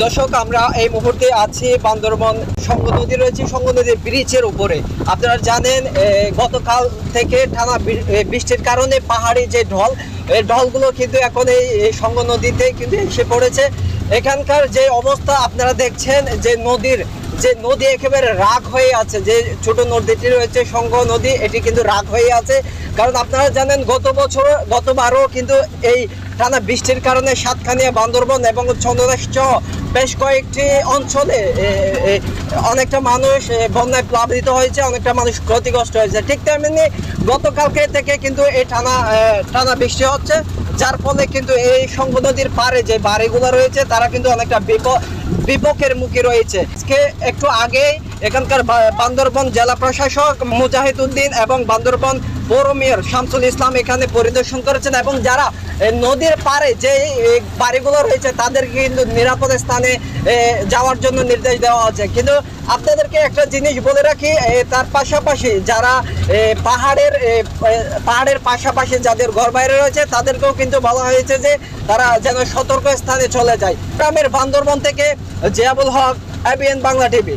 দর্শক, আমরা এই মুহূর্তে আছি বান্দরবন সঙ্গ নদী রয়েছে, সঙ্গ নদীর ব্রিজের উপরে। আপনারা জানেন গতকাল থেকে টানা বৃষ্টির কারণে পাহাড়ি যে ঢল এই ঢলগুলো কিন্তু এখন এই সঙ্গ নদীতে কিন্তু এসে পড়েছে। এখানকার যে অবস্থা আপনারা দেখছেন, যে নদীর, যে নদী একেবারে রাগ হয়ে আছে, যে ছোট নদীটি রয়েছে, সঙ্গ নদী, এটি কিন্তু রাগ হয়ে আছে। কারণ আপনারা জানেন, গত বছর, গতবারও কিন্তু এই টানা বৃষ্টির কারণে সাতখানিয়া বান্দরবন এবং চন্দ্রদেশ সহ বেশ কয়েকটি অঞ্চলে অনেকটা মানুষ বন্যায় প্লাবিত হয়েছে, অনেকটা মানুষ ক্ষতিগ্রস্ত হয়েছে। ঠিক তেমনি গতকালকে থেকে কিন্তু এই টানা টানা বৃষ্টি হচ্ছে, যার ফলে কিন্তু এই সঙ্গ নদীর পারে যে বাড়িগুলো রয়েছে, তারা কিন্তু অনেকটা বিপ, বিপক্ষের মুখে রয়েছে। আজকে একটু আগেই এখানকার বান্দরবন জেলা প্রশাসক মুজাহিদ উদ্দিন এবং বান্দরবন পৌর মেয়র শামসুল ইসলাম এখানে পরিদর্শন করেছেন এবং যারা নদীর পারে যে বাড়িগুলো রয়েছে তাদেরকে কিন্তু নিরাপদ স্থানে যাওয়ার জন্য নির্দেশ দেওয়া হচ্ছে কিন্তু আপনাদেরকে একটা জিনিস বলে রাখি তার পাশাপাশি যারা পাহাড়ের পাহাড়ের পাশাপাশি যাদের ঘর বাইরে রয়েছে, তাদেরকেও কিন্তু বলা হয়েছে যে, তারা যেন সতর্ক স্থানে চলে যায়। গ্রামের বান্দরবন থেকে জিয়াবুল হক এবিএন বাংলা টিভি।